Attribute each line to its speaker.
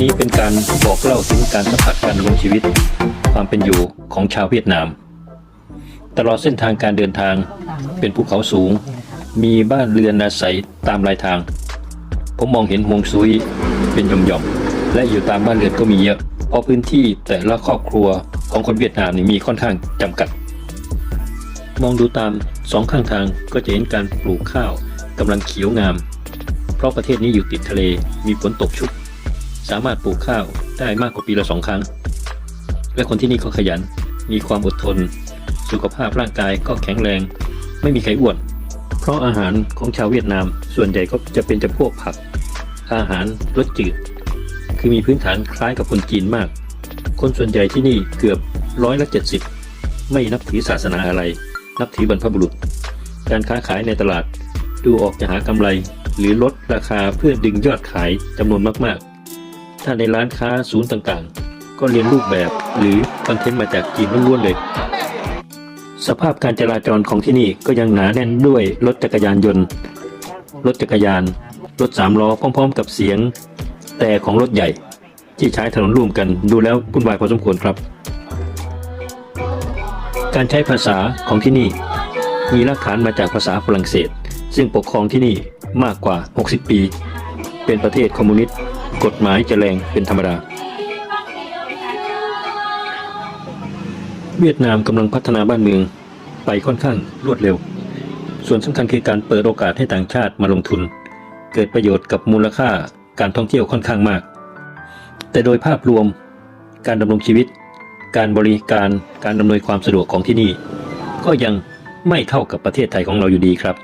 Speaker 1: นี้เป็นการบอกเล่าถึงการสัมผัสการดำรงชีวิต ความเป็นอยู่ของชาวเวียดนาม ตลอดเส้นทางการเดินทางเป็นภูเขาสูง มีบ้านเรือนอาศัยตามรายทาง ผมมองเห็นฮวงซุยเป็นหย่อมๆและอยู่ตามบ้านเรือนก็มีเยอะเพราะพื้นที่แต่ละครอบครัวของคนเวียดนามนี่มีค่อนข้างจำกัด มองดูตามสองข้างทางก็จะเห็นการปลูกข้าวกำลังเขียวงาม เพราะประเทศนี้อยู่ติดทะเลมีฝนตกชุก สามารถปลูกข้าวได้มากกว่าปีละสองครั้ง และคนที่นี่ก็ขยัน มีความอดทน สุขภาพร่างกายก็แข็งแรง ไม่มีใครอ้วน เพราะอาหารของชาวเวียดนาม ส่วนใหญ่ก็จะเป็นจำพวกผัก อาหารรสจืด คือมีพื้นฐานคล้ายกับคนจีนมาก คนส่วนใหญ่ที่นี่เกือบร้อยละเจ็ดสิบไม่นับถือศาสนาอะไร นับถือบรรพบุรุษ การค้าขายในตลาดดูออกจะหากำไร หรือลดราคาเพื่อดึงยอดขายจำนวนมากๆ ถ้าในร้านค้าศูนย์ต่างๆ ก็เรียนรูปแบบหรือคอนเทนต์มาจากจีนล้วนๆเลย สภาพการจราจรของที่นี่ก็ยังหนาแน่นด้วยรถจักรยานยนต์ รถจักรยาน รถสามล้อพร้อมๆ กับเสียง แต่ของรถใหญ่ ที่ใช้ถนนร่วมกันดูแล้ววุ่นวายพอสมควรครับ การใช้ภาษาของที่นี่มีรากฐานมาจากภาษาฝรั่งเศส ซึ่งปกครองที่นี่มากกว่า 60 ปี เป็นประเทศคอมมิวนิสต์ กฎหมายจะแรงเป็นธรรมดา เวียดนามกำลังพัฒนาบ้านเมืองไปค่อนข้างรวดเร็ว ส่วนสำคัญคือการเปิดโอกาสให้ต่างชาติมาลงทุน เกิดประโยชน์กับมูลค่าการท่องเที่ยวค่อนข้างมาก แต่โดยภาพรวม การดำรงชีวิต การบริการการอำนวยความสะดวกของที่นี่ ก็ยังไม่เท่ากับประเทศไทยของเราอยู่ดีครับ